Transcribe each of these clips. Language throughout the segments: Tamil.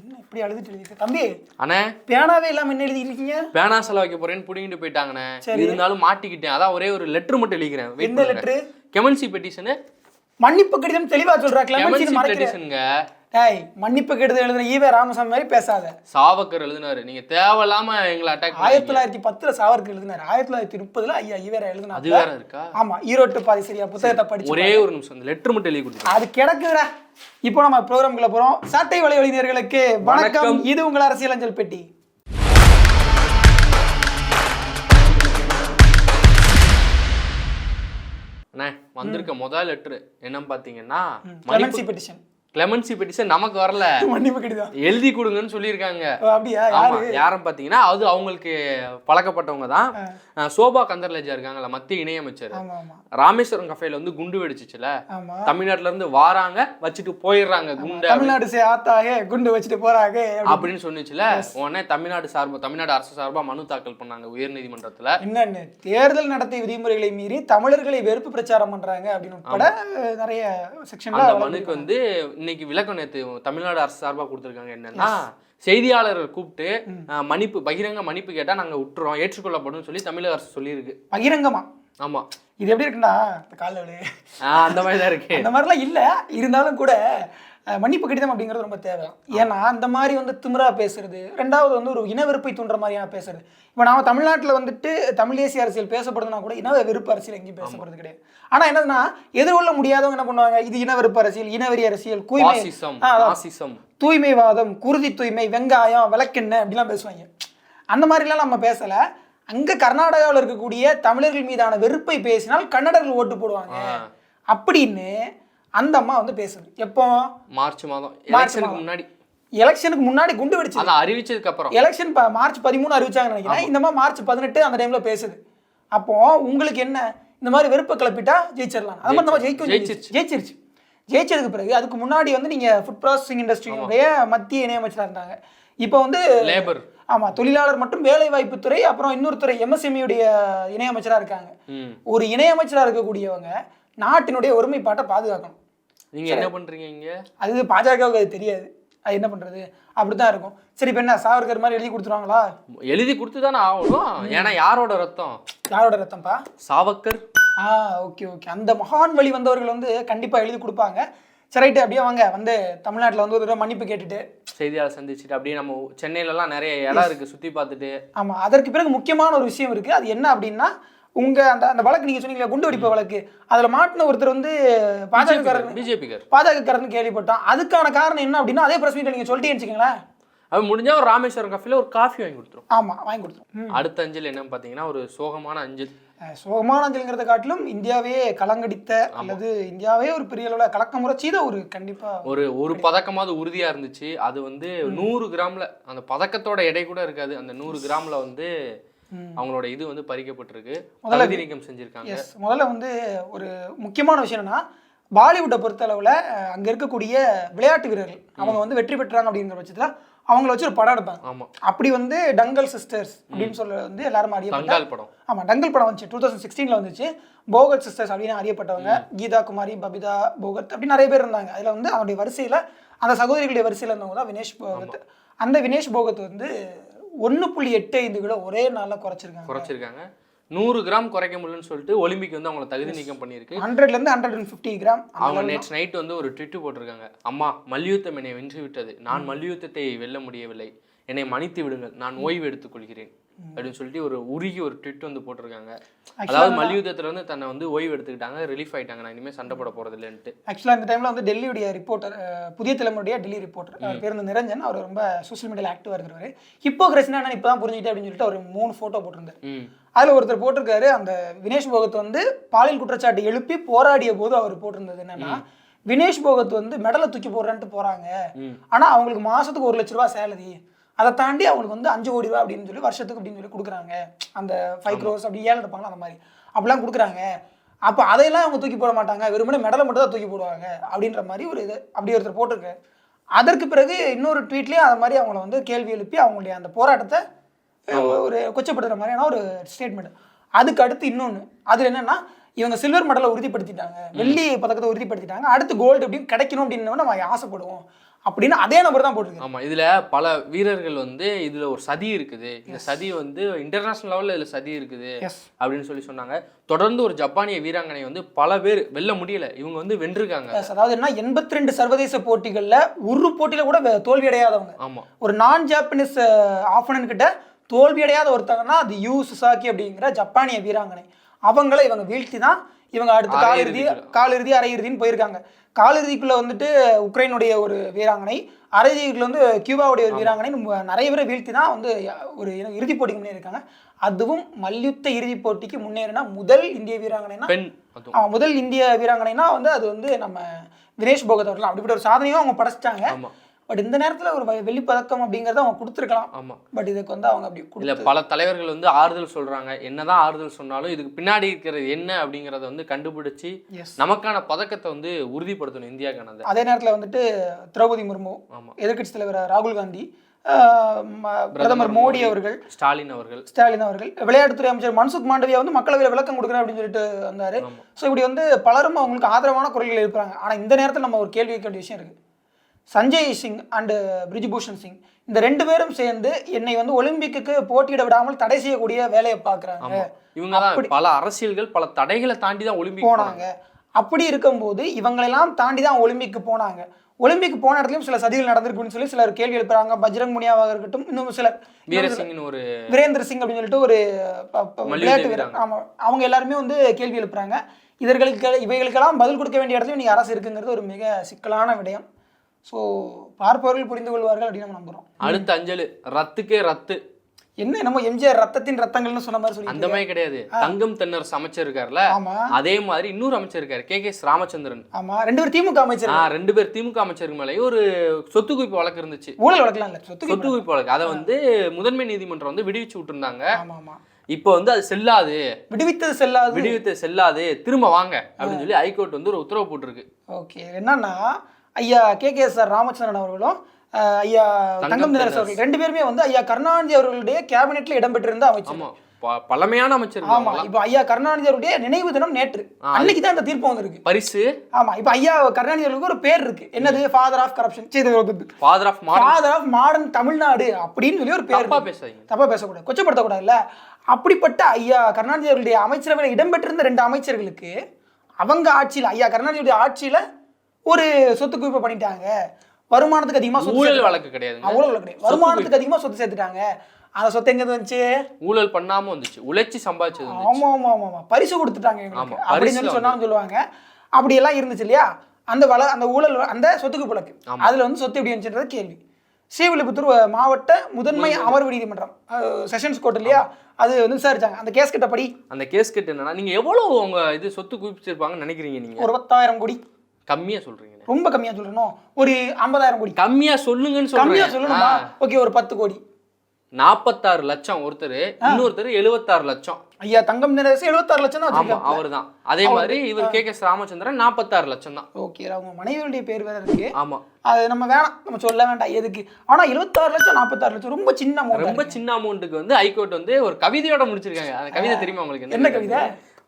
என்ன இப்படி அழுதுட்டு எழுதிட்டு? தம்பி அண்ணே. பேனாவே இல்லாம என்ன இருக்கீங்க பேனா செலவு வைக்க போறேன்னு புடிங்கிட்டு போயிட்டாங்கண்ணே. இருந்தாலும் மாட்டிக்கிட்டேன். அதான் ஒரே ஒரு லெட்டர் மட்டும் எழுதிக்கிறேன். எந்த லெட்ரு கெமன்சி பெட்டிஷனு மன்னிப்பு கடிதம் தெளிவா சொல்றா. கெமன்சி பெட்டிஷனுங்க டேய் மன்னிப்பு கடிதம் எழுதுன ஈவே ராமசாமி மாதிரி பேசாத. சாவக்கர் எழுதினாரு. நீங்க தேவையில்லாம எங்களை அட்டாக் ஆயிரத்தி தொள்ளாயிரத்தி பத்துல சாவர்கர் எழுதினாரு. ஆயிரத்தி தொள்ளாயிரத்தி முப்பதுல ஐயா ஈவேரா அது எழுதினாரு வேற இருக்கா? ஆமா ஈரோட்டு பாதி சரியா புத்தகத்தை படிச்சு ஒரே ஒரு நிமிஷம் இந்த லெட்டர் மட்டும் எழுதி கொடுத்துருங்க. அது கிடக்குடா இப்போ நம்ம ப்ரோக்ராம்குள்ள போறோம். சாட்டை வலை வழிநேர்களுக்கு வணக்கம். இது உங்கள் அரசியல் அஞ்சல் பெட்டி. அண்ணே வந்திருக்க முதல் லெட்டர் என்னன்னு பாத்தீங்கன்னா கிளமன்சி பெட்டிஷன் கிளெமன்சி பெட்டிஷன் நமக்கு வரல. மன்னிப்பு கடிதம் எழுதி கொடுங்கன்னு சொல்லியிருக்காங்க. அப்படியா? யாரும் பாத்தீங்கன்னா அது அவங்களுக்கு பழக்கப்பட்டவங்க தான். சோபா கந்தர்லேஜா இருக்காங்கல்ல மத்திய இணையமைச்சர். ராமேஸ்வரம் கஃபேல வந்து குண்டு வெடிச்சிச்சுல தமிழ்நாட்டுல இருந்து வாராங்க வச்சுட்டு போயிடுறாங்க குண்டை தமிழ்நாடு ஆத்தாக குண்டு வச்சுட்டு போறாங்க அப்படி. அப்படின்னு சொன்னுச்சுல உடனே தமிழ்நாடு சார்பா தமிழ்நாடு அரசு சார்பா மனு தாக்கல் பண்ணாங்க உயர்நீதிமன்றத்துல. என்னன்னு தேர்தல் நடத்தை விதிமுறைகளை மீறி தமிழர்களை வெறுப்பு பிரச்சாரம் பண்றாங்க அப்படின்னு நிறைய செக்ஷன்ல அந்த மனுக்கு வந்து இன்னைக்கு விளக்கம் நேத்து தமிழ்நாடு அரசு சார்பா கொடுத்திருக்காங்க என்னன்னா செய்தியாளர்கள் கூப்பிட்டு மன்னிப்பு பகிரங்க மன்னிப்பு கேட்டா நாங்க விட்டுறோம் ஏற்றுக்கொள்ளப்படும் சொல்லி தமிழக அரசு சொல்லியிருக்கு. பகிரங்கமா? ஆமா. இது எப்படி இருக்குன்னா இந்த காலில் அந்த மாதிரி தான் இருக்கு. அந்த மாதிரிலாம் இல்லை இருந்தாலும் கூட மன்னிப்பு கடிதம் அப்படிங்கிறது ரொம்ப தேவை. ஏன்னா அந்த மாதிரி வந்து திமிரா பேசுறது ரெண்டாவது வந்து ஒரு இனவெறுப்பை தூண்டுற மாதிரியா பேசுறது. இப்போ நாம தமிழ்நாட்டில் வந்துட்டு தமிழ் தேசிய அரசியல் பேசப்படுதுன்னா கூட இன வெறுப்பு அரசியல் எங்கேயும் பேசப்படுறது கிடையாது. ஆனால் என்னதுன்னா எதிர்கொள்ள முடியாதவங்க என்ன பண்ணுவாங்க? இது இனவெறுப்பு அரசியல் இனவெறி அரசியல் தூய்மை தூய்மைவாதம் குருதி தூய்மை வெங்காயம் விளக்கெண்ணெய் அப்படிலாம் பேசுவாங்க. அந்த மாதிரிலாம் நம்ம பேசலை. அங்கே கர்நாடகாவில் இருக்கக்கூடிய தமிழர்கள் மீதான வெறுப்பை பேசினால் கன்னடர்கள் ஓட்டு போடுவாங்க. அப்படின்னு அந்த அம்மா வந்து பேசுது. எப்போ? மார்ச் மாதம். எலெக்ஷனுக்கு முன்னாடி. எலெக்ஷனுக்கு முன்னாடி குண்டு வெடிச்சது. அதை அறிவிச்சதுக்கு அப்புறம். எலெக்ஷன் மார்ச் பதிமூணு அறிவிச்சாங்கன்னு நினைக்கிறேன். இந்த மாதிரி மார்ச் பதினெட்டு அந்த டைம்ல பேசுது. அப்போ உங்களுக்கு என்ன? இந்த மாதிரி வெறுப்பை கிளப்பிட்டா ஜெயிச்சிடலாம். அது மாதிரி நம்ம ஜெயிக்கும் ஜெயிச்சிருச்சு. ஜெயிச்சதுக்கு பிறகு அதுக்கு முன்னாடி வந்து நீங்க ஃபுட் ப்ராசஸிங் இண்டஸ்ட்ரியுடைய மத்திய இணையமைச்சராக இருந்தாங்க. இப்போ வந்து லேபர் ஆமா தொழிலாளர் மற்றும் வேலைவாய்ப்பு துறை அப்புறம் இன்னொரு துறை MSME உடைய இணையமைச்சரா இருக்காங்க. ஒரு இணையமைச்சரா இருக்கக்கூடியவங்க நாட்டினுடைய ஒருமைப்பாட்டை பாதுகாக்கணும். நீங்க என்ன பண்றீங்க இங்க? அது பாஜகவுக்கு அது தெரியாது. அது என்ன பண்றது? அப்படிதான் இருக்கும். சரி இப்போ என்ன சாவர்கர் மாதிரி எழுதி கொடுத்துருவாங்களா? எழுதி கொடுத்து தானே ஆகணும் ஏன்னா யாரோட ரத்தம்? யாரோட ரத்தம்ப்பா சாவக்கர் ஆ ஓகே ஓகே அந்த மகான் வழி வந்தவர்கள் வந்து கண்டிப்பா எழுதி கொடுப்பாங்க. சரி ரைட்டு அப்படியே வாங்க வந்து தமிழ்நாட்டுல வந்து ஒரு தடவை மன்னிப்பு கேட்டுட்டு. செய்தியாளர் சந்திச்சுட்டு அப்படியே நம்ம சென்னையில எல்லாம் நிறைய இடம் இருக்கு சுத்தி பார்த்துட்டு. ஆமா அதற்கு பிறகு முக்கியமான ஒரு விஷயம் இருக்கு. அது என்ன அப்படின்னா உங்க அந்த அந்த வழக்கு நீங்க சொன்னீங்களா குண்டு வெடிப்பு வழக்கு. அதுல மாட்டின ஒருத்தர் வந்து பாஜக பிஜேபிக்கார் பாஜகக்காரன்னு கேள்விப்பட்டோம் அதுக்கான காரணம் என்ன அப்படின்னா அதே பிரஸ் மீட்ல நீங்க சொல்லிட்டே வச்சுக்கோங்களேன். அது முடிஞ்சா ஒரு ராமேஸ்வரம் கஃபில ஒரு காஃபி வாங்கி கொடுத்துரும். ஆமா வாங்கி கொடுத்துரும். அடுத்த அஞ்சல் என்னன்னு பாத்தீங்கன்னா ஒரு சோகமான அஞ்சல். சோகமான அஞ்சல்ங்கிறத காட்டிலும் இந்தியாவே கலங்கடித்த அல்லது இந்தியாவே ஒரு பெரிய அளவில் கலக்கமுறை செய்த ஒரு கண்டிப்பா ஒரு ஒரு பதக்கமாவது உறுதியா இருந்துச்சு. அது வந்து நூறு கிராம்ல அந்த பதக்கத்தோட எடை கூட இருக்காது. அந்த நூறு கிராம்ல வந்து. அவங்களோட இது வந்து பறிக்கப்பட்டிருக்கு. முதல்ல நீக்கம் செஞ்சிருக்காங்க. எஸ் முதல்ல வந்து ஒரு முக்கியமான விஷயம் என்னன்னா பாலிவுட்டை பொறுத்தளவில் அங்கே இருக்கக்கூடிய விளையாட்டு வீரர்கள் அவங்க வந்து வெற்றி பெற்றாங்க அப்படிங்கிற பட்சத்தில் அவங்கள வச்சு ஒரு படம் எடுப்பாங்க. ஆமா. அப்படி வந்து டங்கல் சிஸ்டர்ஸ் அப்படின்னு சொல்ல வந்து எல்லாரும் அறியப்பட்ட தங்கால் படம். ஆமாம் டங்கல் படம் வந்துச்சு. டூ தௌசண்ட் சிக்ஸ்டீனில் வந்துச்சு. போகத் சிஸ்டர்ஸ் அப்படின்னு அறியப்பட்டவங்க கீதா குமாரி பபிதா போகத் அப்படி நிறைய பேர் இருந்தாங்க. அதில் வந்து அவருடைய வரிசையில் அந்த சகோதரிகளுடைய வரிசையில் இருந்தவங்க தான் வினேஷ் போகத். அந்த வினேஷ் போகத் வந்து ஒன்று புள்ளி எட்டு ஐந்து கிலோ ஒரே நாளில் குறைச்சிருக்காங்க. குறைச்சிருக்காங்க. நூறு கிராம் குறைக்க முடியலன்னு சொல்லிட்டு ஒலிம்பிக் வந்து அவங்கள தகுதி நீக்கம் பண்ணியிருக்கு. ஹண்ட்ரட்லேருந்து ஹண்ட்ரட் அண்ட் ஃபிஃப்டி கிராம். அவங்க நேற்று நைட் வந்து ஒரு ட்விட்டு போட்டிருக்காங்க. அம்மா மல்யுத்தம் என்னை வென்று விட்டது நான் மல்யுத்தத்தை வெல்ல முடியவில்லை. என்னை மன்னித்து விடுங்கள். நான் ஓய்வு எடுத்துக் கொள்கிறேன் அப்படின்னு சொல்லிட்டு ஒரு உருகி ஒரு ட்விட் வந்து போட்டிருக்காங்க. அதாவது மல்யுத்தத்துல வந்து தன்னை வந்து ஓய்வு எடுத்துக்கிட்டாங்க ரிலீஃப் ஆயிட்டாங்க. நான் இனிமேல் சண்டை போட போறது இல்லைன்ட்டு ஆக்சுவலாக இந்த டைமில் வந்து டெல்லியுடைய ரிப்போர்ட்டர் புதிய தலைமுறையுடைய டெல்லி ரிப்போர்ட்டர் அவர் பேர் வந்து நிரஞ்சன். அவர் ரொம்ப சோஷியல் மீடியாவில் ஆக்டிவாக இருக்கிறவர். ஹிப்போக்ரஸினா என்ன இப்போ தான் புரிஞ்சுக்கிட்டே அப்படின்னு சொல்லிட்டு அவர் மூணு ஃபோட்டோ போட்டிருந்தார். அதில் ஒருத்தர் போட்டிருக்காரு அந்த வினேஷ் போகத் வந்து பாலியல் குற்றச்சாட்டு எழுப்பி போராடிய போது அவர் போட்டிருந்தது என்னன்னா வினேஷ் போகத் வந்து மெடலை தூக்கி போடுறேன்ட்டு போறாங்க. ஆனா அவங்களுக்கு மாசத்துக்கு ஒரு லட்ச ரூபா சேலரி அதை தாண்டி அவங்களுக்கு வந்து அஞ்சு கோடி ரூபா அப்படின்னு சொல்லி வருஷத்துக்கு அப்படின்னு சொல்லி கொடுக்குறாங்க. அந்த ஃபைவ் க்ரோஸ் அப்படி ஏழை எடுப்பாங்களா அந்த மாதிரி. அப்படிலாம் கொடுக்குறாங்க. அப்போ அதையெல்லாம் அவங்க தூக்கி போட மாட்டாங்க. வெறுமனே மெடலை மட்டும் தான் தூக்கி போடுவாங்க அப்படின்ற மாதிரி ஒரு இது அப்படி ஒருத்தர் போட்டிருக்காரு அதற்கு பிறகு இன்னொரு ட்வீட்லேயே அது மாதிரி அவங்கள வந்து கேள்வி எழுப்பி அவங்களுடைய அந்த போராட்டத்தை ஒரு கொச்சப்படுத்துற மாதிரியான ஒரு ஸ்டேட்மெண்ட் அதுக்கு அடுத்து இன்னொன்று அது என்னன்னா இவங்க சில்வர் மெடலை உறுதிப்படுத்திட்டாங்க. வெள்ளி பதக்கத்தை உறுதிப்படுத்திட்டாங்க. அடுத்து கோல்டு அப்படின்னு கிடைக்கணும் அப்படின்னு நம்ம ஆசைப்படுவோம். அப்படின்னு அதே நபர் தான் போட்டிருக்காரு. ஆமா இதுல பல வீரர்கள் வந்து இதுல ஒரு சதி இருக்குது. இந்த சதி வந்து இன்டர்நேஷனல் லெவல்ல இதுல சதி இருக்குது அப்படின்னு சொல்லி சொன்னாங்க. தொடர்ந்து ஒரு ஜப்பானிய வீராங்கனை வந்து பல பேர் வெல்ல முடியல. இவங்க வந்து வென்றிருக்காங்க. அதாவது என்ன எண்பத்தி ரெண்டு சர்வதேச போட்டிகள்ல ஒரு போட்டியில கூட தோல்வி அடையாதவங்க ஆமா. ஒரு நான் ஜாப்பனீஸ் ஆஃபனன் கிட்ட தோல்வி அடையாத ஒருத்தங்கன்னா அது யூ சுசாக்கி அப்படிங்கிற ஜப்பானிய வீராங்கனை. அவங்கள இவங்க வீழ்த்தி தான் இவங்க அடுத்து காலிறுதி. காலிறுதி அரையிறுதின்னு போயிருக்காங்க. காலிறுதிக்குள்ள வந்துட்டு உக்ரைனுடைய ஒரு வீராங்கனை அரையிறுதிக்குள்ள வந்து கியூபாவுடைய ஒரு வீராங்கனை நிறைய பேரை வீழ்த்தி தான் வந்து ஒரு இறுதிப் போட்டிக்கு முன்னேறிருக்காங்க அதுவும் மல்யுத்த இறுதிப் போட்டிக்கு முன்னேறினா முதல் இந்திய வீராங்கனைனா முதல் இந்திய வீராங்கனைனா வந்து அது வந்து நம்ம வினேஷ் போகத் அவர்கள் அப்படிப்பட்ட ஒரு சாதனையும் அவங்க படைச்சிட்டாங்க. பட் இந்த நேரத்தில் ஒரு வெ- வெள்ளிப் பதக்கம் அப்படிங்கறத அவங்க கொடுத்துருக்கலாம். ஆமா. பட் இதுக்கு வந்து அவங்க அப்படி இல்ல பல தலைவர்கள் வந்து ஆறுதல் சொல்றாங்க. என்னதான் ஆறுதல் சொன்னாலும் இதுக்கு பின்னாடி இருக்கிறது என்ன அப்படிங்கறத வந்து கண்டுபிடிச்சு நமக்கான பதக்கத்தை வந்து உறுதிப்படுத்தணும் இந்தியாக்கானது அதே நேரத்தில் வந்துட்டு திரௌபதி முர்மு ஆமா. எதிர்க்கட்சி தலைவர் ராகுல் காந்தி பிரதமர் மோடி அவர்கள் ஸ்டாலின் அவர்கள். ஸ்டாலின் அவர்கள் விளையாட்டுத்துறை அமைச்சர் மன்சுக் மாண்டவியா வந்து மக்களவையில் விளக்கம் கொடுக்குறேன் அப்படின்னு சொல்லிட்டு வந்தாரு. ஸோ இப்படி வந்து பலரும் அவங்களுக்கு ஆதரவான குரல்கள் எழுப்புறாங்க. ஆனால் இந்த நேரத்தில் நம்ம ஒரு கேள்வி கேட்க வேண்டிய விஷயம் இருக்கு. சஞ்சய் சிங் அண்டு பிரிஜ்பூஷன் சிங். இந்த ரெண்டு பேரும் சேர்ந்து என்னை வந்து ஒலிம்பிக்கு போட்டியிட விடாமல் தடை செய்யக்கூடிய வேலையை பார்க்குறாங்க. இவங்க பல அரசியல்கள் பல தடைகளை தாண்டி தான் ஒலிம்பிக் போனாங்க. அப்படி இருக்கும்போது இவங்களெல்லாம் தாண்டி தான் ஒலிம்பிக்கு போனாங்க. ஒலிம்பிக் போன இடத்துலயும் சில சதிகள் நடந்திருக்குன்னு சொல்லி சிலர் கேள்வி எழுப்புறாங்க. பஜ்ரங் முனியாவாக இருக்கட்டும் இன்னும் சிலர் வீரசிங்னு ஒரு வீரேந்திர சிங் அப்படின்னு சொல்லிட்டு ஒரு விளையாட்டு வீரர். வீராங்கனை. ஆமா. அவங்க எல்லாருமே வந்து கேள்வி எழுப்புறாங்க. இதர்களுக்கு இவைகளுக்கெல்லாம் பதில் கொடுக்க வேண்டிய இடத்துல நீங்க அரசு இருக்குங்கிறது ஒரு மிக சிக்கலான விடயம். ஸோ பார்ப்பவர்கள் புரிந்து கொள்வார்கள் அப்படின்னு நம்ம நம்புறோம். அடுத்த அஞ்சலு. ரத்துக்கே ரத்து. என்ன நம்ம எம்ஜிஆர் ரத்தத்தின் ரத்தங்கள்னு சொன்ன மாதிரி அந்த சொல்லி மாதிரி கிடையாது. தங்கம் தென்னரசு அமைச்சர் இருக்கார்ல அதே மாதிரி இன்னொரு அமைச்சர் இருக்காரு கே. கே. ராமச்சந்திரன். ஆமா. ரெண்டு பேரும் திமுக அமைச்சர். ரெண்டு பேர் திமுக அமைச்சருக்கு மேலேயும் ஒரு சொத்து குவிப்பு வழக்கு இருந்துச்சு. ஊழல் வழக்கலாம் சொத்து சொத்து குவிப்பு வழக்கு. அதை வந்து முதன்மை நீதிமன்றம் வந்து விடுவிச்சு விட்டுருந்தாங்க. ஆமா ஆமா. இப்போ வந்து அது செல்லாது. விடுவித்தது செல்லாது. விடுவித்து செல்லாது. திரும்ப வாங்க அப்படின்னு சொல்லி ஹைகோர்ட் வந்து ஒரு உத்தரவு போட்டிருக்கு. ஓகே. என்னன்னா ஐயா K K S R Ramachandran அவர்களும் ஐயா தங்கம் தினரசு அவர்கள் ரெண்டு பேருமே வந்து ஐயா கருணாநிதி அவர்களுடைய கேபினெட்ல இடம்பெற்றிருந்த அமைச்சர். பழமையான அமைச்சர் ஆமா. இப்போ ஐயா கருணாநிதி அவருடைய நினைவு தினம் நேற்று. அன்னைக்கு தான் இந்த தீர்ப்பு வந்திருக்கு. பரிசு? ஆமா. இப்போ ஐயா கருணாநிதி அவர்களுக்கு ஒரு பேர் இருக்கு. என்னது? Father of corruption father of modern father of modern Tamil Nadu அப்படின்னு சொல்லி ஒரு பேர் தப்பா. பேசாதீங்க. தப்பா பேசக்கூடாது. கொச்சப்படுத்தக்கூடாதுல்ல. அப்படிப்பட்ட ஐயா கருணாநிதி அவர்களுடைய அமைச்சரவையில் இடம்பெற்றிருந்த ரெண்டு அமைச்சர்களுக்கு அவங்க ஆட்சியில் ஐயா கருணாநிதியுடைய ஆட்சியில ஒரு சொத்து குவிப்பு பண்ணிட்டாங்க. வருமானத்துக்கு அதிகமா சொத்து ஊழல். வழக்கு கிடையாதுங்க ஆ, ஊழல் கிடையாது. வருமானத்துக்கு அதிகமா சொத்து சேர்த்துட்டாங்க. அந்த சொத்து எங்க வந்துச்சு? ஊழல் பண்ணாம வந்துச்சு. உழைச்சி சம்பாதிச்சது ஆமா ஆமா ஆமா ஆமா. பரிசு கொடுத்துட்டாங்க அப்படின்னு சொல்லி சொன்னாலும் சொல்லுவாங்க. அப்படி எல்லாம் இருந்துச்சு இல்லையா? அந்த வள அந்த ஊழல் அந்த சொத்துக்கு வழக்கு. அதுல வந்து சொத்து எப்படி இருந்துச்சுன்றது கேள்வி. ஸ்ரீவில்லிபுத்தூர் மாவட்ட முதன்மை அமர்வு நீதிமன்றம். செஷன்ஸ் கோர்ட் இல்லையா? அது வந்து விசாரிச்சாங்க. அந்த கேஸ் கிட்ட படி. அந்த கேஸ் கட்டு என்னன்னா நீங்க எவ்வளவு உங்க இது சொத்து குவிச்சிருப்பாங்கன்னு நினைக்கிறீங்க நீங்க? ஒரு பத்தாயிரம் கோடி. கம்மியா சொல்றீங்க. ரொம்ப கம்மியா சொல்லணும் ஒரு ஐம்பதாயிரம் கோடி. கம்மியா சொல்லுங்கன்னு கம்மியா சொல்லணுமா ஓகே ஒரு பத்து கோடி. நாற்பத்தாறு லட்சம் ஒருத்தர் இன்னொருத்தர் எழுபத்தாறு லட்சம். ஐயா தங்கம் நிறசு எழுபத்தாறு லட்சம் தான் ஆமா வச்சிருக்காங்க. அவர்தான். அதே மாதிரி இவர் கே. கே. ராமச்சந்திரன் நாற்பத்தாறு லட்சம் தான். ஓகே அவங்க மனைவியுடைய பேர் வேற இருக்கு. ஆமா. அது நம்ம வேணாம். நம்ம சொல்ல வேண்டாம் எதுக்கு? ஆனா எழுபத்தாறு லட்சம் நாற்பத்தாறு லட்சம் ரொம்ப சின்ன ரொம்ப சின்ன அமௌண்ட்டுக்கு வந்து ஹைகோர்ட் வந்து ஒரு கவிதையோட முடிச்சிருக்காங்க. அந்த கவிதை தெரியுமா உங்களுக்கு? என்ன கவிதை?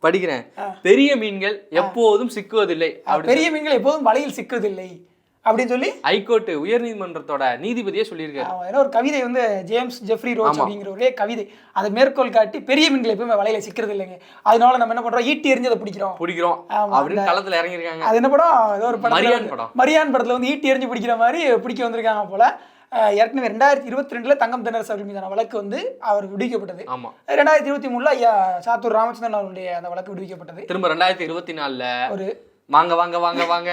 படிக்கிறேன். பெரிய மீன்கள் எப்போதும் சிக்குவதில்லை. பெரிய மீன்கள் எப்போதும் வலையில் சிக்குவதில்லை. அப்படின்னு சொல்லி ஹைகோர்ட் உயர்நீதிமன்றத்தோட நீதிபதியே சொல்லியிருக்காரு. ஏதோ ஒரு கவிதை வந்து ஜேம்ஸ் ஜெஃப்ரி ரோச் அப்படிங்கிற ஒரே கவிதை. அதை மேற்கோள் காட்டி பெரிய மீன்கள் எப்பவுமே வலையில சிக்கிறது இல்லைங்க. அதனால நம்ம என்ன பண்றோம்? ஈட்டி எறிஞ்சு அதை பிடிக்கிறோம். பிடிக்கிறோம். அப்படின்னு களத்துல இறங்கியிருக்காங்க. அது என்ன படம்? ஏதோ ஒரு படம் மரியான் படம். மரியான் படத்துல வந்து ஈட்டி எறிஞ்சு பிடிக்கிற மாதிரி பிடிக்க வந்திருக்காங்க போல. ஏற்கனவே ரெண்டாயிரத்தி இருபத்தி ரெண்டுல தங்கம் தென்னரசு அவர்கள் மீதான வழக்கு வந்து அவர் விடுவிக்கப்பட்டது. ஆமா. ரெண்டாயிரத்தி இருபத்தி மூணுல ஐயா சாத்தூர் ராமச்சந்திரன் அவருடைய அந்த வழக்கு விடுவிக்கப்பட்டது. திரும்ப ரெண்டாயிரத்தி இருபத்தி நாலுல ஒரு வாங்க வாங்க வாங்க வாங்க.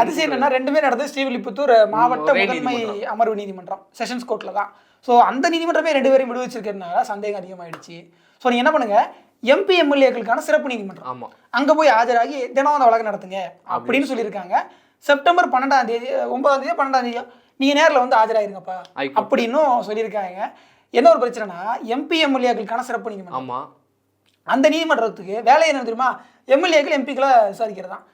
அதிசயம் என்னன்னா ரெண்டுமே நடந்தது ஸ்ரீவில்லிபுத்தூர் மாவட்ட முதன்மை அமர்வு நீதிமன்றம் செஷன்ஸ் கோர்ட்ல தான். ஸோ அந்த நீதிமன்றமே ரெண்டு பேரையும் விடுவிச்சிருக்கிறதுனால சந்தேகம் அதிகமாயிடுச்சு. ஸோ நீங்க என்ன பண்ணுங்க எம்பி எம்எல்ஏக்களுக்கான சிறப்பு நீதிமன்றம். ஆமா. அங்க போய் ஆஜராகி தினம் அந்த வழக்கு நடத்துங்க அப்படின்னு சொல்லியிருக்காங்க. செப்டம்பர் பன்னெண்டாம் தேதி ஒன்பதாம் தேதி பன்னெண்டாம் தேதியோ நீங்க நேர்ல வந்து ஆஜராயிருங்கப்பா. அப்படின்னும் சொல்லியிருக்காங்க. என்ன ஒரு பிரச்சனைனா எம்பி எம்எல்ஏக்களுக்கான சிறப்பு நீதிமன்றம். ஆமா. அந்த நீதிமன்றத்துக்கு வேலை என்ன தெரியுமா எம்எல்ஏக்கள் எம்பிக்களை விசாரிக்கிறது தான்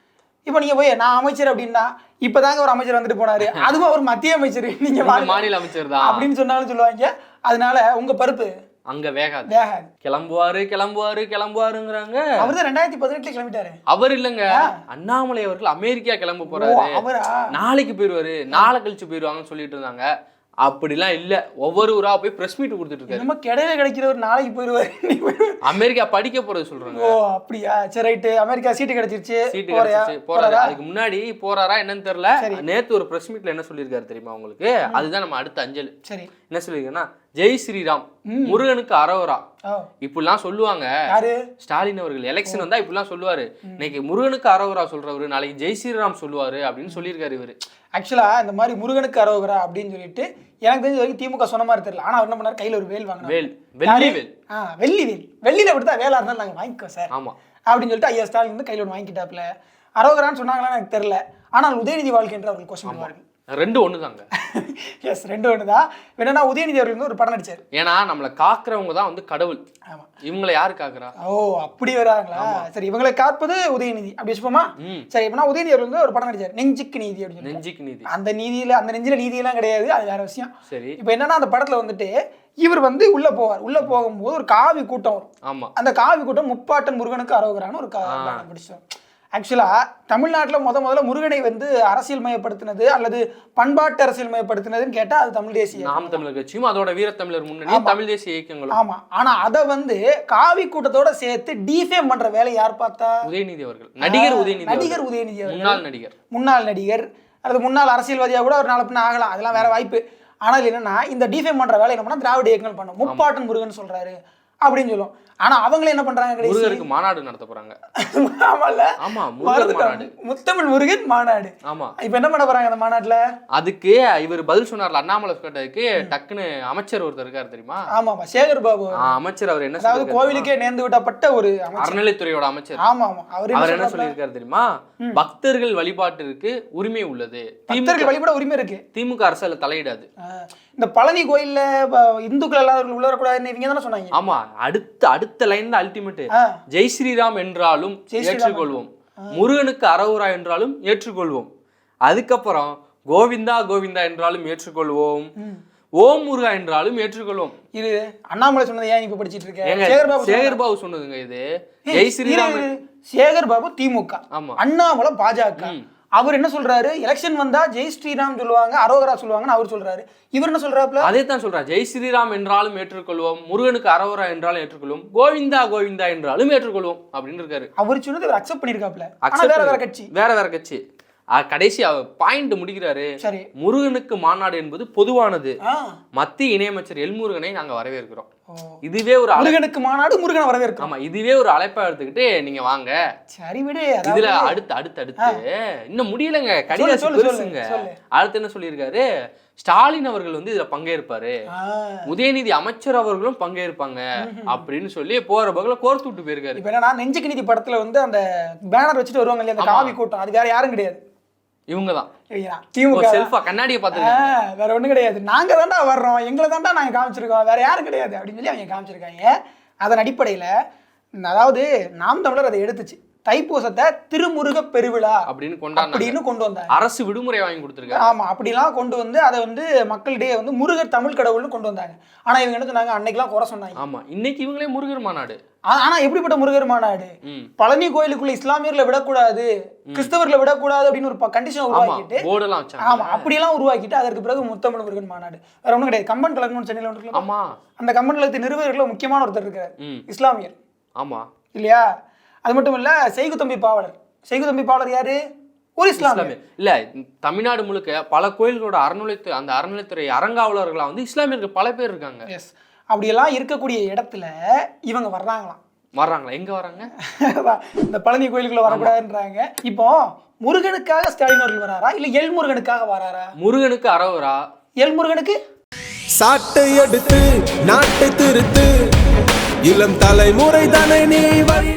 இப்போ நீங்க போய் நான் அமைச்சர் அப்படின்னா இப்பதாங்க ஒரு அமைச்சர் வந்துட்டு போனாரு. அதுவும் அவர் மத்திய அமைச்சர் நீங்க மாநில அமைச்சர் தான் அப்படின்னு சொன்னாலும் சொல்லுவாங்க. அதனால உங்க பருப்பு அங்க வேகாது. வேகாது. கிளம்புவாரு கிளம்புவாரு கிளம்புவாருங்கிறாங்க. அவர் தான் ரெண்டாயிரத்தி பதினெட்டுல கிளம்பிட்டாரு. அவர் இல்லைங்க. அண்ணாமலை அவர்கள் அமெரிக்கா கிளம்ப போறாரு. அவரா? நாளைக்கு போயிருவாரு நாளை கழிச்சு போயிருவாங்கன்னு சொல்லிட்டு இருந்தாங்க. அப்படிலாம் இல்ல. ஒவ்வொரு ஊரா போய் பிரஸ் மீட் கொடுத்துட்டு இருக்காரு. என்னமோ கிடையவே கிடைக்கிற ஒரு நாளைக்கு போயிருவாரு. அமெரிக்கா படிக்க போறது சொல்றாங்க. ஓ அப்படியா? சரி ரைட்டு அமெரிக்கா சீட்டு கிடைச்சிருச்சு. சீட்டு போறியா? கிடைச்சிச்சு போறாரு? அதுக்கு முன்னாடி போறாரா என்னன்னு தெரியல. நேத்து ஒரு பிரஸ் மீட்ல என்ன சொல்லியிருக்காரு தெரியுமா உங்களுக்கு? அதுதான் நம்ம அடுத்த அஞ்சல். சரி. என்ன சொல்லியிருக்கேன்னா ஜெய் ஸ்ரீராம் முருகனுக்கு அரோரா. இப்படிலாம் சொல்லுவாங்க. ஸ்டாலின் அவர்கள். எலெக்ஷன் வந்தா இப்படிலாம் சொல்லுவாரு. இன்னைக்கு முருகனுக்கு அரோகரா சொல்றவரு நாளைக்கு ஜெய் ஸ்ரீராம் சொல்லுவாரு அப்படின்னு சொல்லியிருக்காரு இவரு. ஆக்சுவலா இந்த மாதிரி முருகனுக்கு அரோகரா அப்படின்னு சொல்லிட்டு எனக்கு தெரிஞ்ச வரைக்கும் திமுக சொன்ன மாதிரி தெரியல. ஆனா அவர் என்ன பண்ணாரு? கையில ஒரு வேல் வாங்கினாரு. வேல். வெள்ளி வேல். ஆ வெள்ளி வேல். வெள்ளியில கொடுத்தா வேலா இருந்தாலும் நாங்க வாங்கிக்கோ சார். ஆமா. அப்படின்னு சொல்லிட்டு ஐயா ஸ்டாலின் வந்து கையில ஒன்று வாங்கிக்கிட்டாப்ல அரோகரான்னு சொன்னாங்களான்னு எனக்கு தெரியல. ஆனால் உதயநிதி வாழ்க்கை என்று அவர்கள் கொஸ்டின் பண்ணுவார்கள். ரெண்டு ஒண்ணுதாங்க. எஸ் ரெண்டு ஒன்று தான் என்னன்னா உதயநிதி அவர்கள் வந்து ஒரு படம் நடிச்சார். ஏன்னா நம்மளை காக்குறவங்க தான் வந்து கடவுள். இவங்களை யாரு காக்குறா? ஓ அப்படி வராங்களா? சரி இவங்களை காப்பது உதயநிதி. அப்படி வச்சுப்போமா? ம். சரி இப்பனா உதயநிதி அவர்கள் வந்து ஒரு படம் நடிச்சார். நெஞ்சுக்கு நீதி அப்படின்னு நெஞ்சுக்கு நீதி. அந்த நீதியில அந்த நெஞ்சில நீதியெல்லாம் கிடையாது. அது வேற விஷயம். சரி. இப்போ என்னன்னா அந்த படத்துல வந்துட்டு இவர் வந்து உள்ள போவார். உள்ள போகும்போது ஒரு காவி கூட்டம் வரும். ஆமா. அந்த காவி கூட்டம் முப்பாட்டன் முருகனுக்கு அரோகரான்னு ஒரு கா- கானம் பிடிச்சோம் ஆக்சுவலா தமிழ்நாட்டுல முத முதல்ல முருகனை வந்து அரசியல் மயப்படுத்தினது அல்லது பண்பாட்டு அரசியல் மயப்படுத்தினதுன்னு கேட்டா அது தமிழ் தேசிய நாம் தமிழர் கட்சியும் அதோட வீரத்தமிழர் முன்னணி தமிழ் தேசிய இயக்கங்களும். ஆமா. ஆனா அத வந்து காவி கூட்டத்தோட சேர்த்து டிஃபேம் பண்ற வேலை யார் பார்த்தா? உதயநிதி அவர்கள். நடிகர் உதயநிதி. நடிகர் உதயநிதி. முன்னாள் நடிகர். முன்னாள் நடிகர். அல்லது முன்னாள் அரசியல்வாதியா கூட ஒரு நாலு பின்ன ஆகலாம். அதெல்லாம் வேற வாய்ப்பு. ஆனால் என்னன்னா இந்த டிஃபேம் பண்ற வேலை என்ன பண்ணா திராவிட இயக்கங்கள் பண்ணும். முப்பாட்டன் முருகன் சொல்றாரு. அப்படின்னு சொல்லும் ஆனா அவங்களே என்ன பண்றாங்க முருகருக்கு மாநாடு நடத்த போறாங்க. ஆமால ஆமா முருகர் மாநாடு. முத்தமிழ் முருகன் மாநாடு. ஆமா. இப்ப என்ன பண்ண போறாங்க அந்த மாநாட்டுல? அதுக்கு இவர் பதில் சொன்னார்ல அண்ணாமலை கேட்டதுக்கு டக்குன்னு அமைச்சர் ஒருத்தர் இருக்காரு தெரியுமா? ஆமா ஆமா சேகர் பாபு அமைச்சர் அவர் என்ன அதாவது கோவிலுக்கே நேர்ந்து விடப்பட்ட ஒரு அறநிலைத்துறையோட அமைச்சர். ஆமா ஆமா அவர் அவர் என்ன சொல்லியிருக்காரு தெரியுமா? பக்தர்கள் வழிபாட்டிற்கு உரிமை உள்ளது. பக்தர்கள் வழிபட உரிமை இருக்கு. திமுக அரசு தலையிடாது. இந்த பழனி கோயில்ல இந்துக்கள் எல்லாரும் உள்ள வரக்கூடாதுன்னு இவங்க தானே சொன்னாங்க? ஆமா அடுத்த அடுத்த லைன் தான் அல்டிமேட் ஜெய் ஸ்ரீராம் என்றாலும் ஏற்றுக்கொள்வோம். முருகனுக்கு அரோரா என்றாலும் ஏற்றுக்கொள்வோம். அதுக்கப்புறம் கோவிந்தா கோவிந்தா என்றாலும் ஏற்றுக்கொள்வோம். ஓம் முருகா என்றாலும் ஏற்றுக்கொள்வோம். இது அண்ணாமலை சொன்னதை ஏன் இப்ப படிச்சிட்டு இருக்க? ஏங்க சேகர் பாபு சேகர் பாபு சொன்னதுங்க இது. ஜெய் ஸ்ரீராம். சேகர் பாபு திமுக. ஆமா. அண்ணாமலை பாஜக. அவர் என்ன சொல்றாரு? எலெக்ஷன் வந்தா ஜெய் ஸ்ரீராம் சொல்லுவாங்க அரோகரா சொல்லுவாங்கன்னு அவர் சொல்றாரு. இவர் என்ன சொல்றாருல அதே தான் சொல்றேன் ஜெய் ஸ்ரீராம் என்றாலும் ஏற்றுக்கொள்வோம் முருகனுக்கு அரோரா என்றாலும் ஏற்றுக்கொள்வோம் கோவிந்தா கோவிந்தா என்றாலும் ஏற்றுக்கொள்வோம் அப்படின்னு இருக்காரு. அவர் சொன்னது இவர் அக்செப்ட் பண்ணிருக்காப்ல வேற வேற கட்சி. வேற வேற கட்சி. கடைசி பாயிண்ட் முடிக்கிறாரு. முருகனுக்கு மாநாடு என்பது பொதுவானது. மத்திய இணையமைச்சர் எல்முருகனை நாங்க வரவேற்கிறோம். இதுவே ஒரு முருகனுக்கு மாநாடு முருகனை வரவேற்கும் ஆமா இதுவே ஒரு அழைப்பா எடுத்துக்கிட்டு நீங்க வாங்க. சரி விடு இதுல அடுத்து அடுத்து அடுத்து. இன்னும் முடியலங்க. கடிதாசி பெருசுங்க. அடுத்து என்ன சொல்லியிருக்காரு? ஸ்டாலின் அவர்கள் வந்து இதுல பங்கேற்பாரு. உதயநிதி அமைச்சர் அவர்களும் பங்கேற்பாங்க அப்படின்னு சொல்லி போற பகல கோர்த்து விட்டு போயிருக்காரு. இப்ப என்னன்னா நெஞ்சுக்கு நீதி படத்துல வந்து அந்த பேனர் வச்சுட்டு வருவாங்க இல்லையா அந்த காவி கூட்டம். அது வேற யாரும் கிடையாது. இவங்க தான் திமுக செல்ஃபா கண்ணாடியை பார்த்துருக்காங்க. வேற ஒண்ணும் கிடையாது. நாங்க தான்டா வர்றோம். எங்களை தான்டா நாங்க காமிச்சிருக்கோம். வேற யாரும் கிடையாது அப்படின்னு சொல்லி அவங்க காமிச்சிருக்காங்க. அதன் அடிப்படையில அதாவது நாம் தமிழர் அதை எடுத்துச்சு. தைப்பூசத்தை திருமுருக பெருவிழா அப்படின்னு கொண்டாடினாங்க. அப்படின்னு கொண்டு வந்தாங்க. அரசு விடுமுறை வாங்கி கொடுத்துருக்காரு ஆமா அப்படிலாம் கொண்டு வந்து அதை வந்து மக்களிடையே வந்து முருகர் தமிழ் கடவுள்னு கொண்டு வந்தாங்க. ஆனா இவங்க என்ன சொன்னாங்க? அன்னைக்கெல்லாம் குறை சொன்னாங்க. ஆமா இன்னைக்கு இவங்களே முருகர் மாநாடு. ஆனா எப்படிப்பட்ட முருகர் மாநாடு? பழனி கோயிலுக்குள்ள இஸ்லாமியர்களை விடக்கூடாது கிறிஸ்தவர்களை விடக்கூடாது அப்படின்னு ஒரு கண்டிஷன் உருவாக்கிட்டு ஆமா அப்படியெல்லாம் உருவாக்கிட்டு அதற்கு பிறகு முத்தமிழ் முருகன் மாநாடு. வேற ஒண்ணும் கிடையாது. கம்பன் கலக்கணும் சென்னையில் ஒன்று? ஆமா. அந்த கம்பன் கழகத்தின் நிறுவனர்கள முக்கியமான ஒருத்தர் இருக்காரு. ம். இஸ்லாமியர். ஆமா. இல்லையா? அது மட்டும் இல்ல செய்குத்தம்பி பாவலர். செய்குத்தம்பி பாவலர் யாரு? ஒரு இஸ்லாமியர். இஸ்லாமிய இல்ல தமிழ்நாடு முழுக்க பல கோயில்களோட அறநிலைத்துறை அந்த அறநிலைத்துறை அறங்காவலர்களா வந்து இஸ்லாமியர்கள் பல பேர் இருக்காங்க. எஸ் அப்படியெல்லாம் இருக்கக்கூடிய இடத்துல இவங்க வர்றாங்களாம். வர்றாங்களா? எங்க வராங்க இந்த பழனி கோயிலுக்குள்ள வரக்கூடாதுன்றாங்க. இப்போ முருகனுக்காக ஸ்டாலின் அவர்கள் வராரா? இல்ல எல் முருகனுக்காக வராரா? முருகனுக்கு அறவரா எல் முருகனுக்கு? சாட்டை எடுத்து நாட்டை திருத்து. இளம் தலைமுறை தானே நீ வழி